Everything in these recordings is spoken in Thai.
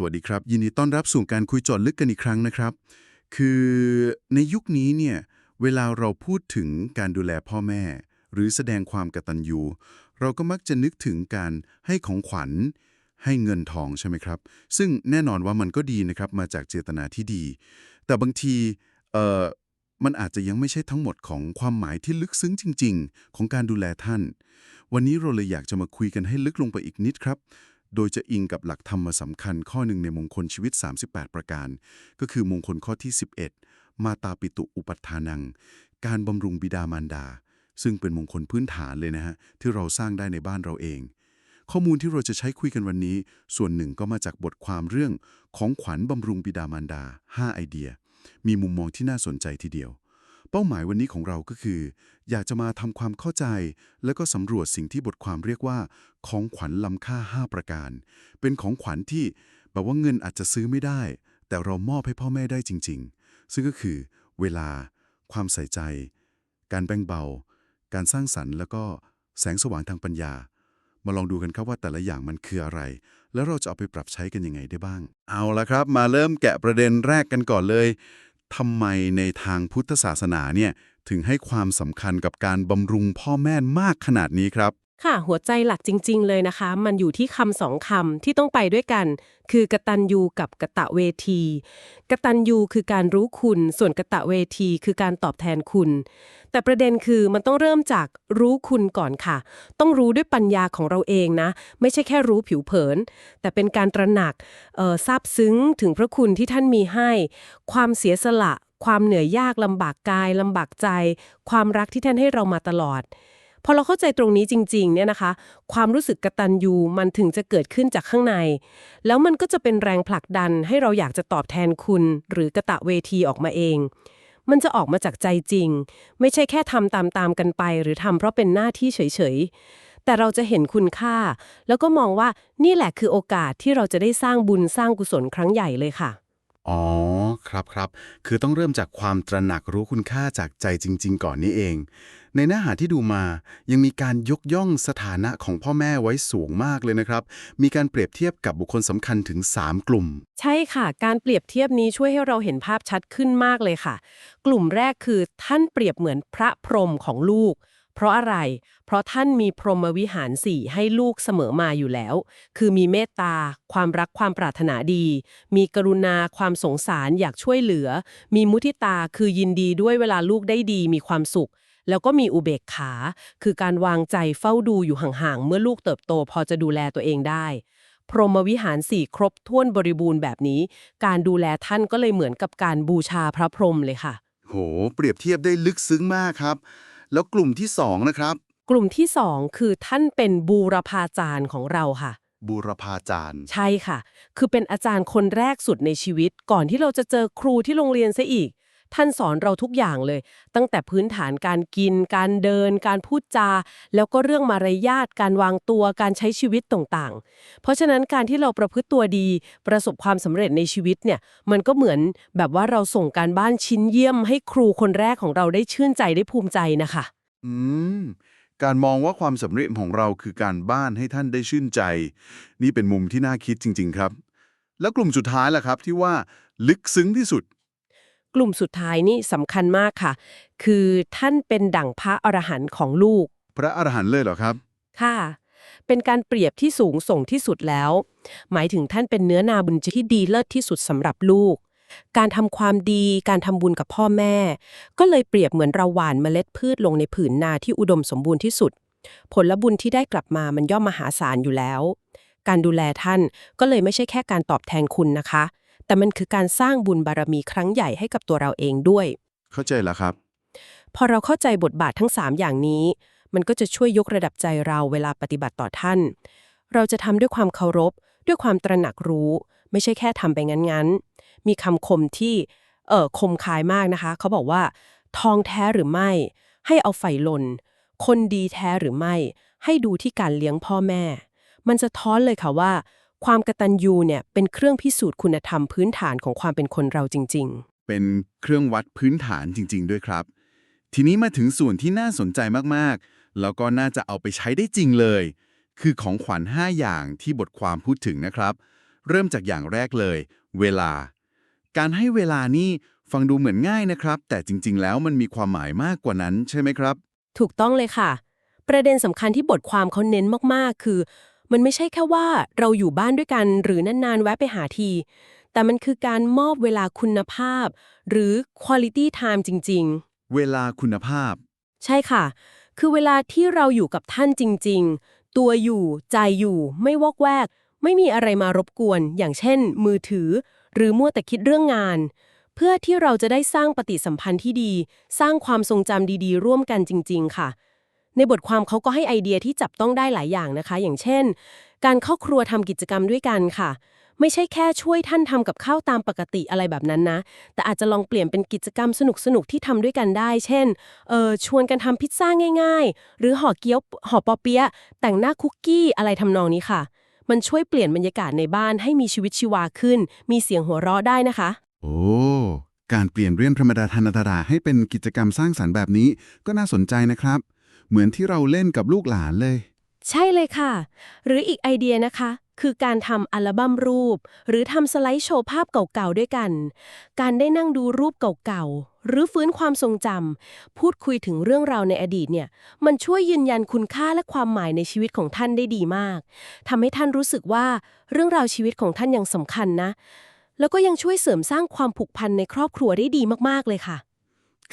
สวัสดีครับ ยินดีต้อนรับสู่การคุยจอดลึกกันอีกครั้งนะครับ คือในยุคนี้เนี่ยเวลาเราพูดถึงการดูแลพ่อแม่ หรือแสดงความกตัญญูเราก็มักจะนึกถึงการให้ของขวัญ ให้เงินทองใช่ไหมครับ ซึ่งแน่นอนว่ามันก็ดีนะครับมาจากเจตนาที่ดี แต่บางทีเอ่อมันอาจจะยังไม่ใช่ทั้งหมดของความหมายที่ลึกซึ้งจริง ๆ ของการดูแลท่าน วันนี้เราเลยอยากจะมาคุยกันให้ลึกลงไปอีกนิดครับ โดยจะอิงกับหลักธรรมสำคัญข้อหนึ่งในมงคลชีวิต 38 ประการ ก็คือมงคลข้อที่ 11 มาตาปิตุอุปัฏฐานัง การบำรุงบิดามารดา ซึ่งเป็นมงคลพื้นฐานเลยนะฮะ ที่เราสร้างได้ในบ้านเราเอง ข้อมูลที่เราจะใช้คุยกันวันนี้ ส่วนหนึ่งก็มาจากบทความเรื่องของขวัญบำรุงบิดามารดา 5 ไอเดีย มีมุมมองที่น่าสนใจทีเดียว เป้าหมายวันนี้ของเราก็คือ อยากจะมาทำความเข้าใจ แล้วก็สำรวจสิ่งที่บทความเรียกว่า ของขวัญล้ำค่า 5 ประการ เป็นของขวัญที่แบบว่าเงินอาจจะซื้อไม่ได้ แต่เรามอบให้พ่อแม่ได้จริง ๆ ซึ่งก็คือ เวลา ความใส่ใจ การแบ่งเบา การสร้างสรรค์ แล้วก็แสงสว่างทางปัญญา มาลองดูกันครับว่าแต่ละอย่างมันคืออะไร แล้วเราจะเอาไปปรับใช้กันยังไงได้บ้าง เอาละครับ มาเริ่มแกะประเด็นแรกกันก่อนเลย ทำไมในทางพุทธศาสนาเนี่ยถึงให้ความสำคัญกับการบำรุงพ่อแม่มากขนาดนี้ครับ ค่ะหัวใจหลักจริง ๆ เลยนะคะ มันอยู่ที่คำสองคำที่ต้องไปด้วยกัน คือกตัญญูกับกตะเวที กตัญญูคือการรู้คุณ ส่วนกตะเวทีคือการตอบแทนคุณ แต่ประเด็นคือมันต้องเริ่มจากรู้คุณก่อนค่ะ ต้องรู้ด้วยปัญญาของเราเองนะ ไม่ใช่แค่รู้ผิวเผิน แต่เป็นการตระหนักเอ่อซาบซึ้งถึงพระคุณที่ท่านมีให้ ความเสียสละ ความเหนื่อยยากลำบากกายลำบากใจ ความรักที่ท่านให้เรามาตลอด พอเราเข้าใจตรงนี้จริงๆเนี่ยนะคะ ความรู้สึกกระตัญญูมันถึงจะเกิดขึ้นจากข้างใน แล้วมันก็จะเป็นแรงผลักดันให้เราอยากจะตอบแทนคุณ หรือกระตะเวทีออกมาเอง มันจะออกมาจากใจจริง ไม่ใช่แค่ทำตามๆกันไป หรือทำเพราะเป็นหน้าที่เฉยๆแต่เราจะเห็นคุณค่า แล้วก็มองว่านี่แหละคือโอกาสที่เราจะได้สร้างบุญสร้างกุศลครั้งใหญ่เลยค่ะ อ๋อ ครับครับ คือต้องเริ่มจากความตระหนักรู้คุณค่าจากใจจริง ๆ ก่อนนี่เอง ในเนื้อหาที่ดูมา ยังมีการยกย่องสถานะของพ่อแม่ไว้สูงมากเลยนะครับ มีการเปรียบเทียบกับบุคคลสำคัญถึง 3 กลุ่ม ใช่ค่ะ การเปรียบเทียบนี้ช่วยให้เราเห็นภาพชัดขึ้นมากเลยค่ะ กลุ่มแรกคือท่านเปรียบเหมือนพระพรหมของลูก เพราะอะไร เพราะท่านมีพรหมวิหารสี่ให้ลูกเสมอมาอยู่แล้ว คือมีเมตตา ความรักความปรารถนาดี มีกรุณาความสงสารอยากช่วยเหลือ มีมุทิตาคือยินดีด้วยเวลาลูกได้ดีมีความสุข แล้วก็มีอุเบกขา คือการวางใจเฝ้าดูอยู่ห่างๆ เมื่อลูกเติบโตพอจะดูแลตัวเองได้ พรหมวิหารสี่ครบถ้วนบริบูรณ์แบบนี้ การดูแลท่านก็เลยเหมือนกับการบูชาพระพรหมเลยค่ะ โห เปรียบเทียบได้ลึกซึ้งมากครับ แล้วกลุ่มที่2นะครับ กลุ่มที่สองคือท่านเป็นบูรพาจารย์ของเราค่ะ บูรพาจารย์ ใช่ค่ะ คือเป็นอาจารย์คนแรกสุดในชีวิต ก่อนที่เราจะเจอครูที่โรงเรียนซะอีก ท่านสอนเราทุกอย่างเลย ตั้งแต่พื้นฐานการกิน การเดิน การพูดจา แล้วก็เรื่องมารยาทการวางตัวการใช้ชีวิตต่างๆ เพราะฉะนั้นการที่เราประพฤติตัวดี ประสบความสำเร็จในชีวิตเนี่ยมันก็เหมือนแบบว่าเราส่งการบ้านชิ้นเยี่ยม ให้ครูคนแรกของเราได้ชื่นใจได้ภูมิใจนะคะ อืมการมองว่าความสำเร็จของเราคือการบ้านให้ท่านได้ชื่นใจ นี่เป็นมุมที่น่าคิดจริง ๆ ครับ แล้วกลุ่มสุดท้ายล่ะครับที่ว่าลึกซึ้งที่สุด กลุ่มสุดท้ายนี่สำคัญมากค่ะ คือท่านเป็นดั่งพระอรหันต์ของลูก พระอรหันต์เลยเหรอครับ ค่ะ เป็นการเปรียบที่สูงส่งที่สุดแล้ว หมายถึงท่านเป็นเนื้อนาบุญที่ดีเลิศที่สุดสำหรับลูก การทำความดี การทำบุญกับพ่อแม่ ก็เลยเปรียบเหมือนเราหว่านเมล็ดพืชลงในผืนนาที่อุดมสมบูรณ์ที่สุด ผลบุญที่ได้กลับมามันย่อมมหาศาลอยู่แล้ว การดูแลท่านก็เลยไม่ใช่แค่การตอบแทนคุณนะคะ แต่มันคือการสร้างบุญบารมีครั้งใหญ่ให้กับตัวเราเองด้วย เข้าใจแล้วครับ พอเราเข้าใจบทบาททั้ง 3 อย่างนี้ มันก็จะช่วยยกระดับใจเราเวลาปฏิบัติต่อท่าน เราจะทำด้วยความเคารพ ด้วยความตระหนักรู้ ไม่ใช่แค่ทำไปงั้นๆ มีคำคมที่เออคมคายมากนะคะ เขาบอกว่า ทองแท้หรือไม่ ให้เอาไฟลน คนดีแท้หรือไม่ ให้ดูที่การเลี้ยงพ่อแม่ มันจะท้อนเลยค่ะว่า ความกตัญญูเนี่ยเป็นเครื่องพิสูจน์คุณธรรมพื้นฐานของความเป็นคนเราจริง ๆ เป็นเครื่องวัดพื้นฐานจริง ๆ ด้วยครับ ทีนี้มาถึงส่วนที่น่าสนใจมากๆ แล้วก็น่าจะเอาไปใช้ได้จริงเลย คือของขวัญ 5 อย่างที่บทความพูดถึงนะครับ เริ่มจากอย่างแรกเลย เวลา การให้เวลานี่ฟังดูเหมือนง่ายนะครับ แต่จริง ๆ แล้วมันมีความหมายมากกว่านั้นใช่ไหมครับ ถูกต้องเลยค่ะ ประเด็นสำคัญที่บทความเขาเน้นมากๆ คือ มันไม่ใช่แค่ว่าเราอยู่บ้านด้วยกันหรือนานๆ แวะไปหาที แต่มันคือการมอบเวลาคุณภาพ หรือ quality time จริงๆเวลาคุณภาพใช่ค่ะ คือเวลาที่เราอยู่กับท่านจริง ๆ ตัวอยู่ใจอยู่ ไม่วอกแวก ไม่มีอะไรมารบกวน อย่างเช่น มือถือ หรือมัวแต่คิดเรื่องงาน เพื่อที่เราจะได้สร้างปฏิสัมพันธ์ที่ดี สร้างความทรงจำดีๆ ร่วมกันจริง ๆ ค่ะ ในบทความเขาก็ให้ไอเดียที่จับต้องได้หลายอย่างนะคะ อย่างเช่น การเข้าครัวทำกิจกรรมด้วยกันค่ะ ไม่ใช่แค่ช่วยท่านทำกับข้าวตามปกติอะไรแบบนั้นนะ แต่อาจจะลองเปลี่ยนเป็นกิจกรรมสนุกๆที่ทำด้วยกันได้ เช่นเออชวนกันทำพิซซ่าง่าย ๆ หรือห่อเกี๊ยวห่อปอเปี๊ยะแต่งหน้าคุกกี้อะไรทำนองนี้ค่ะ มันช่วยเปลี่ยนบรรยากาศในบ้านให้มีชีวิตชีวาขึ้น มีเสียงหัวเราะได้นะคะ โอ้การเปลี่ยนเรื่องธรรมดาธรรมดาให้เป็นกิจกรรมสร้างสรรค์แบบนี้ก็น่าสนใจนะครับ เหมือนที่เราเล่นกับลูกหลานเลย ใช่เลยค่ะ หรืออีกไอเดียนะคะ คือการทำอัลบั้มรูป หรือทำสไลด์โชว์ภาพเก่าๆด้วยกัน การได้นั่งดูรูปเก่าๆ หรือฟื้นความทรงจำพูดคุยถึงเรื่องราวในอดีตเนี่ย มันช่วยยืนยันคุณค่าและความหมายในชีวิตของท่านได้ดีมากทำให้ท่านรู้สึกว่าเรื่องราวชีวิตของท่านยังสำคัญนะ แล้วก็ยังช่วยเสริมสร้างความผูกพันในครอบครัวได้ดีมากๆเลยค่ะ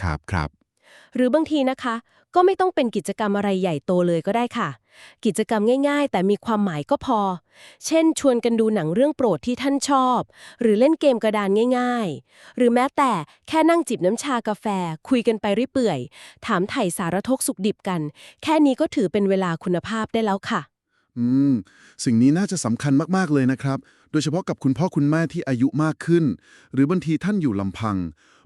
ครับครับหรือบางทีนะคะ ก็ไม่ต้องเป็นกิจกรรมอะไรใหญ่โตเลยก็ได้ค่ะ กิจกรรมง่ายๆ แต่มีความหมายก็พอ เช่น ชวนกันดูหนังเรื่องโปรดที่ท่านชอบ หรือเล่นเกมกระดานง่าย ๆ หรือแม้แต่แค่นั่งจิบน้ำชากาแฟ คุยกันไปรื่อยเปื่อย ถามไถ่สารทกสุขดิบกัน แค่นี้ก็ถือเป็นเวลาคุณภาพได้แล้วค่ะ อืม สิ่งนี้น่าจะสำคัญมากๆเลยนะครับ โดยเฉพาะกับคุณพ่อคุณแม่ที่อายุมากขึ้น หรือบางทีท่านอยู่ลำพัง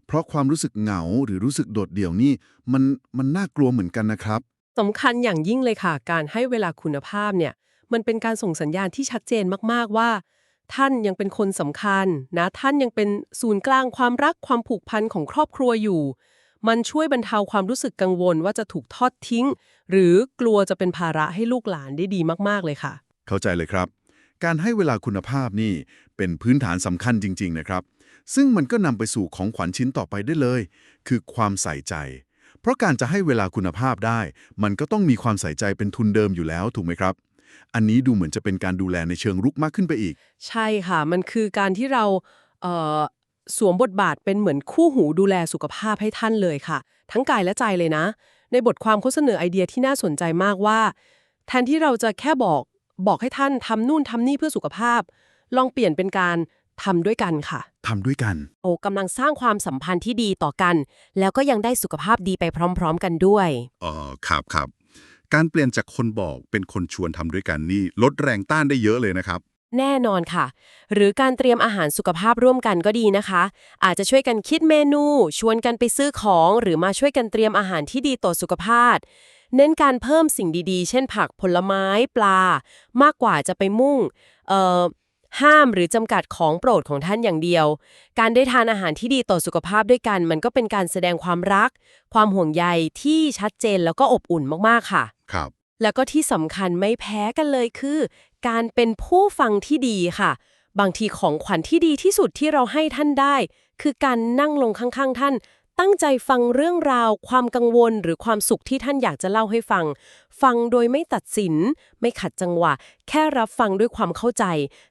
เพราะความรู้สึกเหงาหรือรู้สึกโดดเดี่ยวนี่มันมันน่ากลัวเหมือนกันนะครับ สำคัญอย่างยิ่งเลยค่ะ การให้เวลาคุณภาพเนี่ย มันเป็นการส่งสัญญาณที่ชัดเจนมากๆว่า ท่านยังเป็นคนสำคัญนะ ท่านยังเป็นศูนย์กลางความรักความผูกพันของครอบครัวอยู่ มันช่วยบรรเทาความรู้สึกกังวลว่าจะถูกทอดทิ้ง หรือกลัวจะเป็นภาระให้ลูกหลานได้ดีมากๆเลยค่ะ เข้าใจเลยครับ การให้เวลาคุณภาพนี่เป็นพื้นฐานสำคัญจริง ๆ นะครับ ซึ่งมันก็นำไปสู่ของขวัญชิ้นต่อไปได้เลย คือความใส่ใจ เพราะการจะให้เวลาคุณภาพได้ มันก็ต้องมีความใส่ใจเป็นทุนเดิมอยู่แล้วถูกไหมครับ อันนี้ดูเหมือนจะเป็นการดูแลในเชิงรุกมากขึ้นไปอีก ใช่ค่ะ มันคือการที่เราเสวมบทบาทเป็นเหมือนคู่หูดูแลสุขภาพให้ท่านเลยค่ะ ทั้งกายและใจเลยนะ ในบทความเขาเสนอไอเดียที่น่าสนใจมากว่า แทนที่เราจะแค่บอกบอกให้ท่านทำนู่นทำนี่เพื่อสุขภาพ ลองเปลี่ยนเป็นการ ทำด้วยกันค่ะ ทำด้วยกัน โอ้กำลังสร้างความสัมพันธ์ที่ดีต่อกัน แล้วก็ยังได้สุขภาพดีไปพร้อม ๆ กันด้วยอ๋อครับครับ การเปลี่ยนจากคนบอกเป็นคนชวนทำด้วยกันนี่ลดแรงต้านได้เยอะเลยนะครับ แน่นอนค่ะ หรือการเตรียมอาหารสุขภาพร่วมกันก็ดีนะคะ อาจจะช่วยกันคิดเมนู ชวนกันไปซื้อของ หรือมาช่วยกันเตรียมอาหารที่ดีต่อสุขภาพ เน้นการเพิ่มสิ่งดีๆ เช่นผักผลไม้ปลา มากกว่าจะไปมุ่งเอ่อ ห้ามหรือจำกัดของโปรดของท่านอย่างเดียว การได้ทานอาหารที่ดีต่อสุขภาพด้วยกัน มันก็เป็นการแสดงความรัก ความห่วงใยที่ชัดเจนแล้วก็อบอุ่นมากๆค่ะ ครับ แล้วก็ที่สำคัญไม่แพ้กันเลยคือ การเป็นผู้ฟังที่ดีค่ะ บางทีของขวัญที่ดีที่สุดที่เราให้ท่านได้ คือการนั่งลงข้างๆ ท่าน ตั้งใจฟังเรื่องราว ความกังวลหรือความสุขที่ท่านอยากจะเล่าให้ฟัง ฟังโดยไม่ตัดสิน ไม่ขัดจังหวะ แค่รับฟังด้วยความเข้าใจ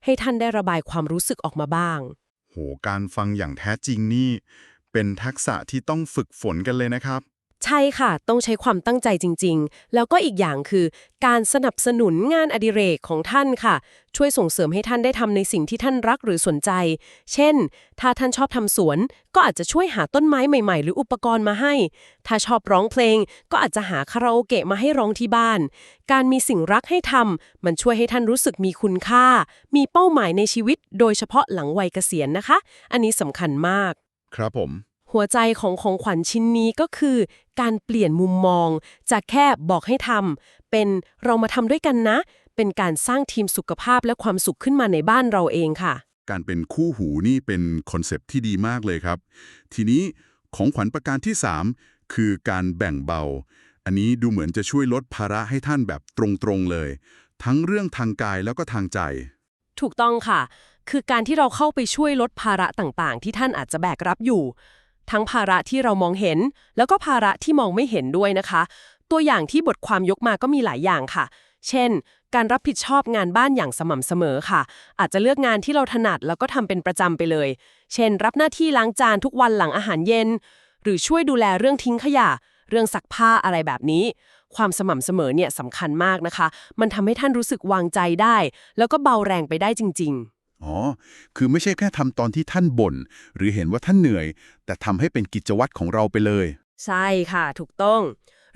ให้ท่านได้ระบายความรู้สึกออกมาบ้าง โห การฟังอย่างแท้จริงนี่ เป็นทักษะที่ต้องฝึกฝนกันเลยนะครับ ใช่ค่ะ ต้องใช้ความตั้งใจจริง ๆ แล้วก็อีกอย่างคือ การสนับสนุนงานอดิเรกของท่านค่ะ ช่วยส่งเสริมให้ท่านได้ทำในสิ่งที่ท่านรักหรือสนใจ เช่น ถ้าท่านชอบทำสวน ก็อาจจะช่วยหาต้นไม้ใหม่ ๆ หรืออุปกรณ์มาให้ ถ้าชอบร้องเพลง ก็อาจจะหาคาราโอเกะมาให้ร้องที่บ้าน การมีสิ่งรักให้ทำมันช่วยให้ท่านรู้สึกมีคุณค่า มีเป้าหมายในชีวิต โดยเฉพาะหลังวัยเกษียณนะคะ อันนี้สำคัญมาก ครับผม หัวใจของของขวัญชิ้นนี้ก็คือ การเปลี่ยนมุมมอง จากแค่บอกให้ทำเป็นเรามาทำด้วยกันนะ เป็นการสร้างทีมสุขภาพและความสุขขึ้นมาในบ้านเราเองค่ะ การเป็นคู่หูนี่เป็นคอนเซปต์ที่ดีมากเลยครับ ทีนี้ของขวัญประการที่ 3 คือการแบ่งเบา อันนี้ดูเหมือนจะช่วยลดภาระให้ท่านแบบตรงๆเลย ทั้งเรื่องทางกายแล้วก็ทางใจ ถูกต้องค่ะ คือการที่เราเข้าไปช่วยลดภาระต่างๆ ที่ท่านอาจจะแบกรับอยู่ ทั้งภาระที่เรามองเห็น แล้วก็ภาระที่มองไม่เห็นด้วยนะคะ ตัวอย่างที่บทความยกมาก็มีหลายอย่างค่ะ เช่น การรับผิดชอบงานบ้านอย่างสม่ำเสมอค่ะ อาจจะเลือกงานที่เราถนัดแล้วก็ทำเป็นประจำไปเลย เช่น รับหน้าที่ล้างจานทุกวันหลังอาหารเย็น หรือช่วยดูแลเรื่องทิ้งขยะ เรื่องซักผ้าอะไรแบบนี้ ความสม่ำเสมอเนี่ยสำคัญมากนะคะ มันทำให้ท่านรู้สึกวางใจได้ แล้วก็เบาแรงไปได้จริง ๆ อ๋อ คือไม่ใช่แค่ทำตอนที่ท่านบ่น หรือเห็นว่าท่านเหนื่อย แต่ทำให้เป็นกิจวัตรของเราไปเลย ใช่ค่ะ ถูกต้อง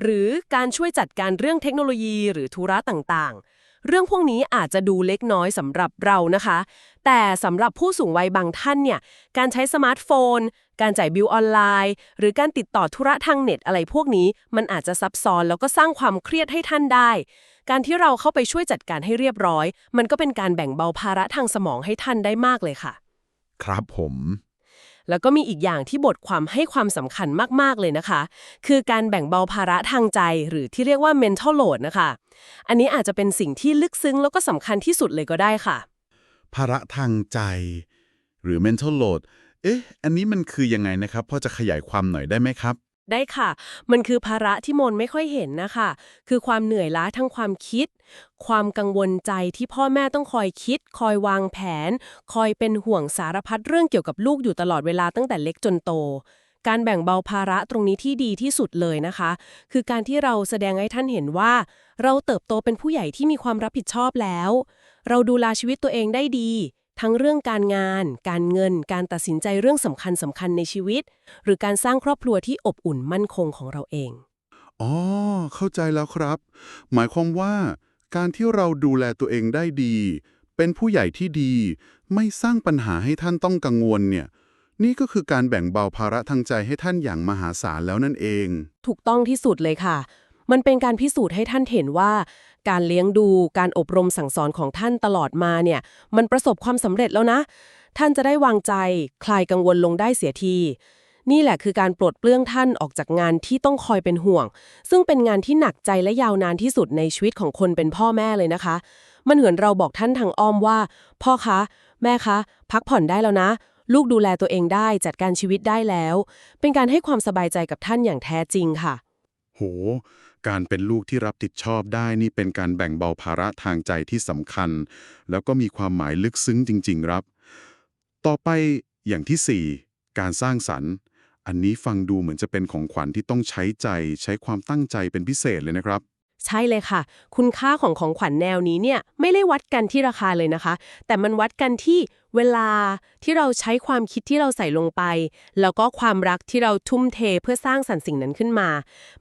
หรือการช่วยจัดการเรื่องเทคโนโลยีหรือธุระต่างๆ เรื่องพวกนี้อาจจะดูเล็กน้อยสำหรับเรานะคะ แต่สำหรับผู้สูงวัยบางท่านเนี่ย การใช้สมาร์ทโฟน การจ่ายบิลออนไลน์ หรือการติดต่อธุระทางเน็ตอะไรพวกนี้ มันอาจจะซับซ้อนแล้วก็สร้างความเครียดให้ท่านได้ การที่เราเข้าไปช่วยจัดการให้เรียบร้อย มันก็เป็นการแบ่งเบาภาระทางสมองให้ท่านได้มากเลยค่ะ ครับผมแล้วก็มีอีกอย่างที่บทความให้ความสำคัญมากๆเลยนะคะ คือการแบ่งเบาภาระทางใจ หรือที่เรียกว่า mental load นะคะ อันนี้อาจจะเป็นสิ่งที่ลึกซึ้งแล้วก็สำคัญที่สุดเลยก็ได้ค่ะ ภาระทางใจ หรือ mental load เอ๊ะ อันนี้มันคือยังไงนะครับพอจะขยายความหน่อยได้ไหมครับ ได้ค่ะ มันคือภาระที่มนไม่ค่อยเห็นนะคะ คือความเหนื่อยล้าทั้งความคิด ความกังวลใจที่พ่อแม่ต้องคอยคิด คอยวางแผน คอยเป็นห่วงสารพัดเรื่องเกี่ยวกับลูกอยู่ตลอดเวลาตั้งแต่เล็กจนโต การแบ่งเบาภาระตรงนี้ที่ดีที่สุดเลยนะคะ คือการที่เราแสดงให้ท่านเห็นว่า เราเติบโตเป็นผู้ใหญ่ที่มีความรับผิดชอบแล้ว เราดูแลชีวิตตัวเองได้ดี ทั้งเรื่องการงาน การเงิน การตัดสินใจเรื่องสำคัญสำคัญในชีวิต หรือการสร้างครอบครัวที่อบอุ่นมั่นคงของเราเอง อ๋อ เข้าใจแล้วครับ หมายความว่า การที่เราดูแลตัวเองได้ดี เป็นผู้ใหญ่ที่ดี ไม่สร้างปัญหาให้ท่านต้องกังวลเนี่ย นี่ก็คือการแบ่งเบาภาระทางใจให้ท่านอย่างมหาศาลแล้วนั่นเอง ถูกต้องที่สุดเลยค่ะ มันเป็นการพิสูจน์ให้ท่านเห็นว่า การเลี้ยงดู การอบรมสั่งสอนของท่านตลอดมาเนี่ย มันประสบความสำเร็จแล้วนะ ท่านจะได้วางใจ คลายกังวลลงได้เสียที นี่แหละคือการปลดเปลื้องท่านออกจากงานที่ต้องคอยเป็นห่วง ซึ่งเป็นงานที่หนักใจและยาวนานที่สุดในชีวิตของคนเป็นพ่อแม่เลยนะคะ มันเหมือนเราบอกท่านทางอ้อมว่า พ่อคะ แม่คะ พักผ่อนได้แล้วนะลูกดูแลตัวเองได้จัดการชีวิตได้แล้ว เป็นการให้ความสบายใจกับท่านอย่างแท้จริงค่ะ โห การเป็นลูกที่รับผิดชอบได้นี่เป็นการแบ่งเบาภาระทางใจที่สำคัญ แล้วก็มีความหมายลึกซึ้งจริง ๆ ครับ ต่อไปอย่างที่ 4 การสร้างสรรค์ อันนี้ฟังดูเหมือนจะเป็นของขวัญที่ต้องใช้ใจ ใช้ความตั้งใจเป็นพิเศษเลยนะครับใช่เลยค่ะ คุณค่าของของขวัญแนวนี้เนี่ยไม่ได้วัดกันที่ราคาเลยนะคะ แต่มันวัดกันที่ เวลาที่เราใช้ความคิดที่เราใส่ลงไป แล้วก็ความรักที่เราทุ่มเทเพื่อสร้างสรรค์สิ่งนั้นขึ้นมา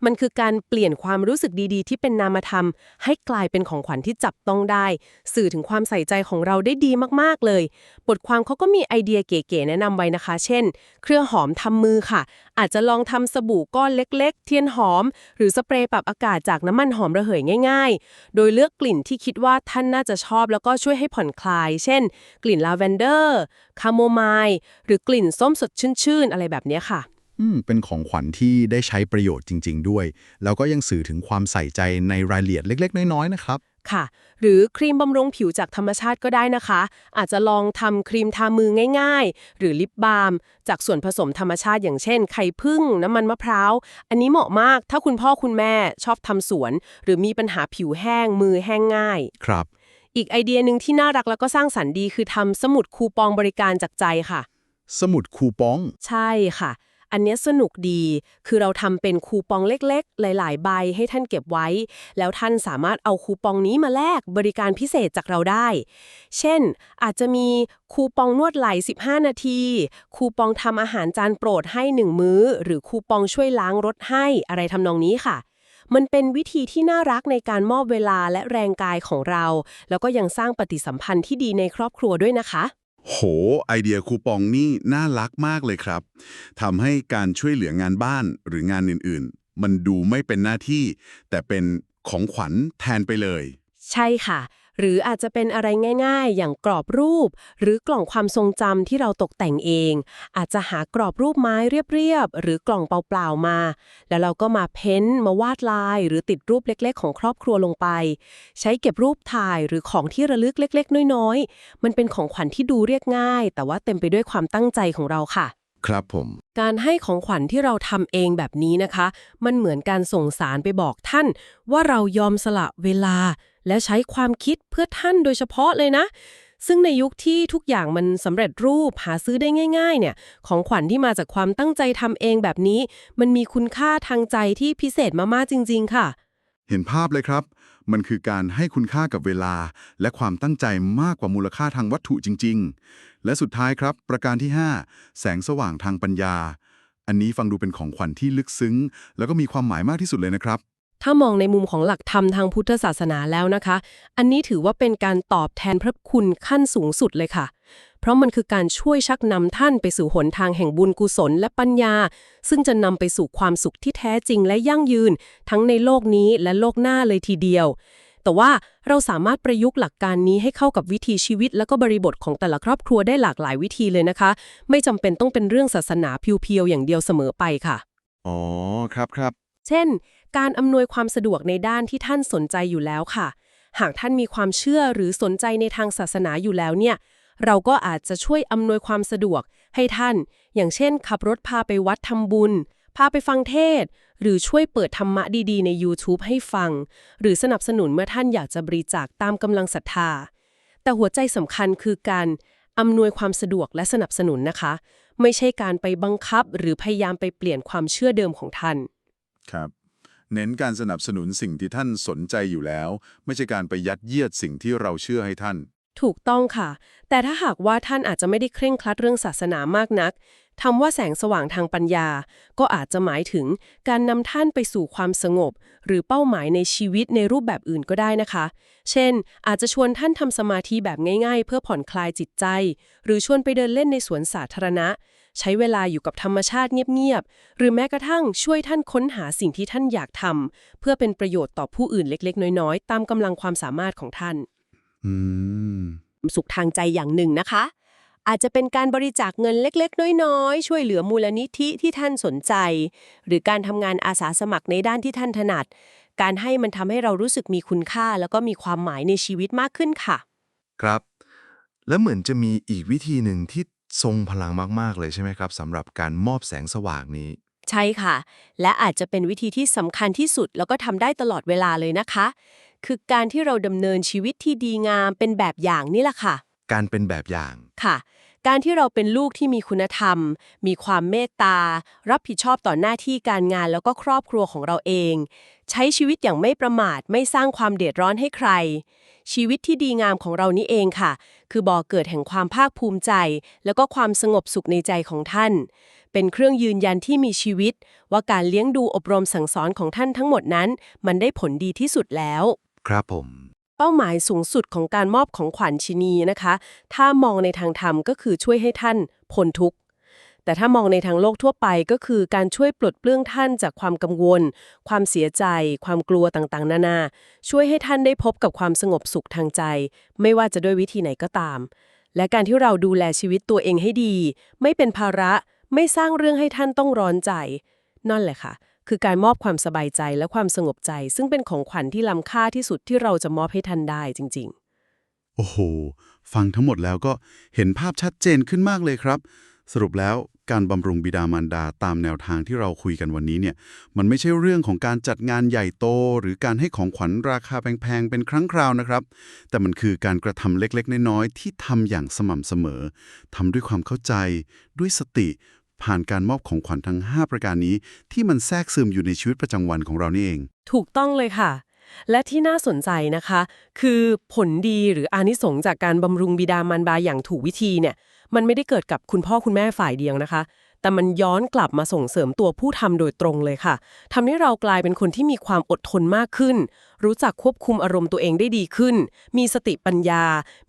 มันคือการเปลี่ยนความรู้สึกดีๆ ที่เป็นนามธรรม ให้กลายเป็นของขวัญที่จับต้องได้ สื่อถึงความใส่ใจของเราได้ดีมากๆเลย บทความเขาก็มีไอเดียเก๋ๆแนะนำไว้นะคะ เช่น เครื่องหอมทำมือค่ะ อาจจะลองทำสบู่ก้อนเล็ก ๆ เทียนหอม หรือสเปรย์ปรับอากาศจากน้ำมันหอมระเหยง่าย ๆ โดยเลือกกลิ่นที่คิดว่าท่านน่าจะชอบ แล้วก็ช่วยให้ผ่อนคลาย เช่น กลิ่นลาเวนเดอร์คาโมไมล์หรือกลิ่นส้มสดชื่นๆ อะไรแบบเนี้ยค่ะอืมเป็นของขวัญที่ได้ใช้ประโยชน์จริง ๆ ด้วย แล้วก็ยังสื่อถึงความใส่ใจในรายละเอียดเล็ก ๆ น้อย ๆ นะครับ ค่ะ หรือครีมบำรุงผิวจากธรรมชาติก็ได้นะคะ อาจจะลองทำครีมทามือง่าย ๆ หรือลิปบาล์มจากส่วนผสมธรรมชาติอย่างเช่น ไข่ผึ้งน้ำมันมะพร้าว อันนี้เหมาะมากถ้าคุณพ่อคุณแม่ชอบทำสวน หรือมีปัญหาผิวแห้งมือแห้งง่าย ครับ อีกไอเดียหนึ่งที่น่ารักแล้วก็สร้างสรรค์ดีคือทำสมุดคูปองบริการจากใจค่ะ สมุดคูปอง ใช่ค่ะ อันเนี้ยสนุกดี คือเราทำเป็นคูปองเล็กๆ หลาย ๆ ใบให้ท่านเก็บไว้ แล้วท่านสามารถเอาคูปองนี้มาแลกบริการพิเศษจากเราได้ เช่น อาจจะมีคูปองนวดไหล่ 15 นาที คูปองทำอาหารจานโปรดให้ 1 มื้อ หรือคูปองช่วยล้างรถให้อะไรทำนองนี้ค่ะ มันเป็นวิธีที่น่ารักในการมอบเวลาและแรงกายของเรา แล้วก็ยังสร้างปฏิสัมพันธ์ที่ดีในครอบครัวด้วยนะคะ โห ไอเดียคูปองนี่น่ารักมากเลยครับทำให้การช่วยเหลืองานบ้านหรืองานอื่นๆ มันดูไม่เป็นหน้าที่ แต่เป็นของขวัญแทนไปเลย ใช่ค่ะ หรืออาจจะเป็นอะไรง่าย ๆ อย่างกรอบรูป หรือกล่องความทรงจำที่เราตกแต่งเอง อาจจะหากรอบรูปไม้เรียบๆหรือกล่องเปล่าๆมา แล้วเราก็มาเพ้นท์มาวาดลาย หรือติดรูปเล็ก ๆ ของครอบครัวลงไป ใช้เก็บรูปถ่ายหรือของที่ระลึกเล็ก ๆ น้อยๆ มันเป็นของขวัญที่ดูเรียกง่าย แต่ว่าเต็มไปด้วยความตั้งใจของเราค่ะ ครับผม การให้ของขวัญที่เราทำเองแบบนี้นะคะ มันเหมือนการส่งสารไปบอกท่าน ว่าเรายอมสละเวลา และใช้ความคิดเพื่อท่านโดยเฉพาะเลยนะ ซึ่งในยุคที่ทุกอย่างมันสำเร็จรูปหาซื้อได้ง่าย ๆ เนี่ย ของขวัญที่มาจากความตั้งใจทำเองแบบนี้ มันมีคุณค่าทางใจที่พิเศษมากๆจริง ๆ ค่ะ เห็นภาพเลยครับ มันคือการให้คุณค่ากับเวลา และความตั้งใจมากกว่ามูลค่าทางวัตถุจริง ๆ และสุดท้ายครับ ประการที่ 5 แสงสว่างทางปัญญา อันนี้ฟังดูเป็นของขวัญที่ลึกซึ้ง แล้วก็มีความหมายมากที่สุดเลยนะครับ ถ้ามองในมุมของหลักธรรมทางพุทธศาสนาแล้วนะคะ อันนี้ถือว่าเป็นการตอบแทนพระคุณขั้นสูงสุดเลยค่ะ เพราะมันคือการช่วยชักนำท่านไปสู่หนทางแห่งบุญกุศลและปัญญา ซึ่งจะนำไปสู่ความสุขที่แท้จริงและยั่งยืน ทั้งในโลกนี้และโลกหน้าเลยทีเดียว แต่ว่าเราสามารถประยุกต์หลักการนี้ให้เข้ากับวิถีชีวิต และก็บริบทของแต่ละครอบครัวได้หลากหลายวิธีเลยนะคะ ไม่จำเป็นต้องเป็นเรื่องศาสนาเพียวๆอย่างเดียวเสมอไปค่ะ อ๋อ ครับครับ เช่น การอำนวยความสะดวกในด้านที่ท่านสนใจอยู่แล้วค่ะ หากท่านมีความเชื่อหรือสนใจในทางศาสนาอยู่แล้วเนี่ย เราก็อาจจะช่วยอำนวยความสะดวกให้ท่าน อย่างเช่น ขับรถพาไปวัดทำบุญ พาไปฟังเทศ หรือช่วยเปิดธรรมะดีๆ ใน YouTube ให้ฟัง หรือสนับสนุนเมื่อท่านอยากจะบริจาคตามกำลังศรัทธา แต่หัวใจสำคัญคือการอำนวยความสะดวกและสนับสนุนนะคะ ไม่ใช่การไปบังคับหรือพยายามไปเปลี่ยนความเชื่อเดิมของท่าน ครับ เน้นการสนับสนุนสิ่งที่ท่านสนใจอยู่แล้ว ไม่ใช่การไปยัดเยียดสิ่งที่เราเชื่อให้ท่าน ถูกต้องค่ะ แต่ถ้าหากว่าท่านอาจจะไม่ได้เคร่งครัดเรื่องศาสนามากนักทำว่าแสงสว่างทางปัญญา ก็อาจจะหมายถึงการนำท่านไปสู่ความสงบ หรือเป้าหมายในชีวิตในรูปแบบอื่นก็ได้นะคะ เช่น อาจจะชวนท่านทำสมาธิแบบง่าย ๆ เพื่อผ่อนคลายจิตใจ หรือชวนไปเดินเล่นในสวนสาธารณะ ใช้เวลาอยู่กับธรรมชาติเงียบๆ หรือแม้กระทั่งช่วยท่านค้นหาสิ่งที่ท่านอยากทำเพื่อเป็นประโยชน์ต่อผู้อื่นเล็กๆ น้อยๆ ตามกำลังความสามารถของท่าน อืม สุขทางใจอย่างหนึ่งนะคะ อาจจะเป็นการบริจาคเงินเล็กๆ น้อยๆ ช่วยเหลือมูลนิธิที่ท่านสนใจ หรือการทำงานอาสาสมัครในด้านที่ท่านถนัด การให้มันทำให้เรารู้สึกมีคุณค่า แล้วก็มีความหมายในชีวิตมากขึ้นค่ะ ครับ แล้วเหมือนจะมีอีกวิธีหนึ่งที่ ทรงพลังมากๆเลยใช่ไหมครับสำหรับการมอบแสงสว่างนี้ ใช่ค่ะ และอาจจะเป็นวิธีที่สำคัญที่สุด แล้วก็ทำได้ตลอดเวลาเลยนะคะ คือการที่เราดำเนินชีวิตที่ดีงามเป็นแบบอย่างนี่แหละค่ะ การเป็นแบบอย่าง ค่ะ การที่เราเป็นลูกที่มีคุณธรรม มีความเมตตา รับผิดชอบต่อหน้าที่การงานแล้วก็ครอบครัวของเราเอง ใช้ชีวิตอย่างไม่ประมาทไม่สร้างความเดือดร้อนให้ใคร ชีวิตที่ดีงามของเรานี่เองค่ะ คือบ่อเกิดแห่งความภาคภูมิใจ แล้วก็ความสงบสุขในใจของท่าน เป็นเครื่องยืนยันที่มีชีวิต ว่าการเลี้ยงดูอบรมสั่งสอนของท่านทั้งหมดนั้น มันได้ผลดีที่สุดแล้ว ครับผม เป้าหมายสูงสุดของการมอบของขวัญชิ้นนี้นะคะ ถ้ามองในทางธรรมก็คือช่วยให้ท่านพ้นทุกข์ แต่ถ้ามองในทางโลกทั่วไปก็คือการช่วยปลดเปลื้องท่านจากความกังวล ความเสียใจ ความกลัวต่างๆ นานา ช่วยให้ท่านได้พบกับความสงบสุขทางใจ ไม่ว่าจะด้วยวิธีไหนก็ตาม และการที่เราดูแลชีวิตตัวเองให้ดี ไม่เป็นภาระ ไม่สร้างเรื่องให้ท่านต้องร้อนใจ นั่นแหละค่ะ คือการมอบความสบายใจและความสงบใจ ซึ่งเป็นของขวัญที่ล้ำค่าที่สุดที่เราจะมอบให้ท่านได้จริง ๆโอ้โห ฟังทั้งหมดแล้วก็เห็นภาพชัดเจนขึ้นมากเลยครับ สรุปแล้ว การบำรุงบิดามารดาตามแนวทางที่เราคุยกันวันนี้เนี่ย มันไม่ใช่เรื่องของการจัดงานใหญ่โต หรือการให้ของขวัญราคาแพงๆ เป็นครั้งคราวนะครับ แต่มันคือการกระทำเล็กๆ น้อยๆ ที่ทำอย่างสม่ำเสมอทำด้วยความเข้าใจ ด้วยสติ ผ่านการมอบของขวัญทั้ง 5 ประการนี้ ที่มันแทรกซึมอยู่ในชีวิตประจำวันของเรานี่เอง ถูกต้องเลยค่ะและที่น่าสนใจนะคะ คือผลดีหรืออานิสงส์จากการบำรุงบิดามารดาอย่างถูกวิธีเนี่ย มันไม่ได้เกิดกับคุณพ่อคุณแม่ฝ่ายเดียวนะคะ แต่มันย้อนกลับมาส่งเสริมตัวผู้ทำโดยตรงเลยค่ะทำให้เรากลายเป็นคนที่มีความอดทนมากขึ้น รู้จักควบคุมอารมณ์ตัวเองได้ดีขึ้น มีสติปัญญา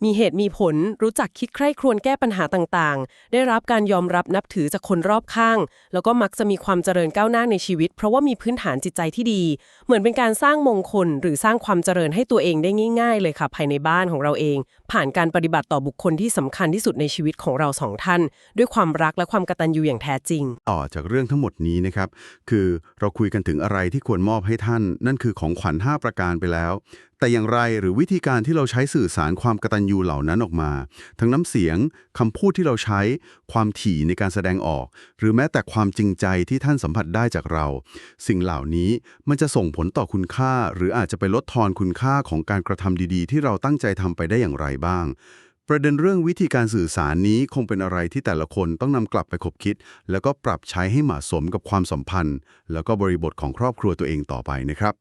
มีเหตุมีผล รู้จักคิดใคร่ครวญแก้ปัญหาต่างๆ ได้รับการยอมรับนับถือจากคนรอบข้าง แล้วก็มักจะมีความเจริญก้าวหน้าในชีวิต เพราะว่ามีพื้นฐานจิตใจที่ดี เหมือนเป็นการสร้างมงคล หรือสร้างความเจริญให้ตัวเองได้ง่าย ๆ เลยค่ะภายในบ้านของเราเอง ผ่านการปฏิบัติต่อบุคคลที่สำคัญที่สุดในชีวิตของเราสองท่าน ด้วยความรักและความกตัญญูอย่างแท้จริง ต่อจากเรื่องทั้งหมดนี้นะครับคือเราคุยกันถึงอะไรที่ควรมอบให้ท่าน นั่นคือของขวัญ5ประการการไปแล้ว แต่อย่างไรหรือวิธีการที่เราใช้สื่อสารความกตัญญูเหล่านั้นออกมา ทั้งน้ำเสียงคำพูดที่เราใช้ความถี่ในการแสดงออก หรือแม้แต่ความจริงใจที่ท่านสัมผัสได้จากเรา สิ่งเหล่านี้มันจะส่งผลต่อคุณค่า หรืออาจจะไปลดทอนคุณค่าของการกระทำดีๆ ที่เราตั้งใจทำไปได้อย่างไรบ้างประเด็นเรื่องวิธีการสื่อสารนี้คงเป็นอะไรที่แต่ละคนต้องนำกลับไปคบคิด แล้วก็ปรับใช้ให้เหมาะสมกับความสัมพันธ์ แล้วก็บริบทของครอบครัวตัวเองต่อไปนะครับ